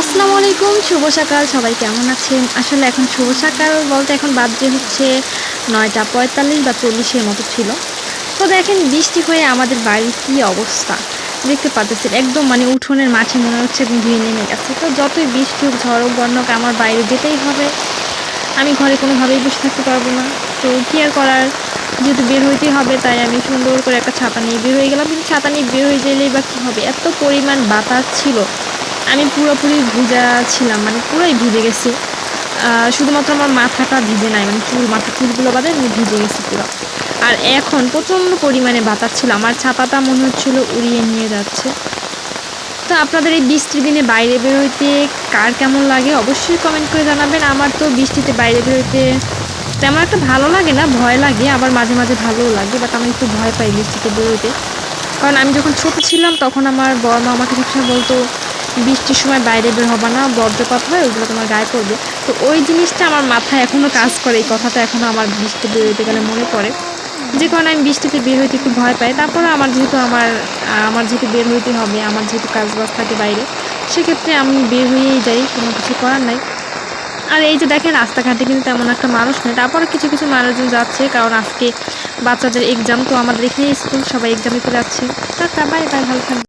আসসালামু আলাইকুম, শুভ সকাল। সবাই কেমন আছেন? আসলে এখন শুভ সকাল বলতে এখন বাজে হচ্ছে নয়টা পঁয়তাল্লিশ বা চল্লিশের মতো ছিল। তো দেখেন, বৃষ্টি হয়ে আমাদের বাড়ির কী অবস্থা? দেখতে পাচ্ছেন একদম মানে উঠোনের মাঠে মনে হচ্ছে ধুয়ে নেমে গেছে। তো যতই বৃষ্টি হোক, ঝড় হোক, আমার বাইরে যেতেই হবে। আমি ঘরে কোনোভাবেই বসে থাকতে পারব না। তো কী আর করার? যেহেতু বের হইতেই হবে, তাই আমি সুন্দর করে একটা ছাতা নিয়ে বের হয়ে গেলাম। কিন্তু ছাতা নিয়ে বের হয়ে গেলেই বা কী হবে? এত পরিমাণ বাতাস ছিল। আমি পুরোপুরি ভিজা ছিলাম মানে পুরোই ভিজে গেছি। শুধুমাত্র আমার মাথাটা ভিজে নাই মানে চুল মাথা চুলগুলো বাদে আমি ভিজে গেছি পুরো। আর এখন প্রচণ্ড পরিমাণে বাতাস ছিল, আমার ছাতাটা মনে হচ্ছিল উড়িয়ে নিয়ে যাচ্ছে। তো আপনাদের এই বৃষ্টির দিনে বাইরে বেরোইতে কার কেমন লাগে অবশ্যই কমেন্ট করে জানাবেন। আমার তো বৃষ্টিতে বাইরে বেরোইতে তেমন একটা ভালো লাগে না, ভয় লাগে, আবার মাঝে মাঝে ভালোও লাগে বাট আমি একটু ভয় পাই বৃষ্টিতে বেরোতে কারণ আমি যখন ছোট ছিলাম, তখন আমার বড় মা আমাকে সবসময় বলতো বৃষ্টির সময় বাইরে বের হবা না বজ্রপাত হয়, ওইগুলো তোমার গায়ে পড়বে। তো ওই জিনিসটা আমার মাথায় এখনও কাজ করে, এই কথাটা এখনও আমার বৃষ্টি বেরোতে গেলে মনে পড়ে। যে কারণে আমি বৃষ্টিতে বের হইতে একটু ভয় পাই। তারপরে আমার যেহেতু আমার আমার যেহেতু বের হইতে হবে, আমার যেহেতু কাজ বাজ থাকে বাইরে, সেক্ষেত্রে আমি বের হয়েই যাই, কোনো কিছু করার নাই। আর এই যে দেখেন, রাস্তাঘাটে কিন্তু তেমন একটা মানুষ নেই। তারপরে কিছু কিছু মানুষজন যাচ্ছে, কারণ আজকে বাচ্চাদের এক্সাম তো আমাদের এখানে স্কুল সবাই এক্সামে করে যাচ্ছে। টাটা বাই বাই ভালো থাকবে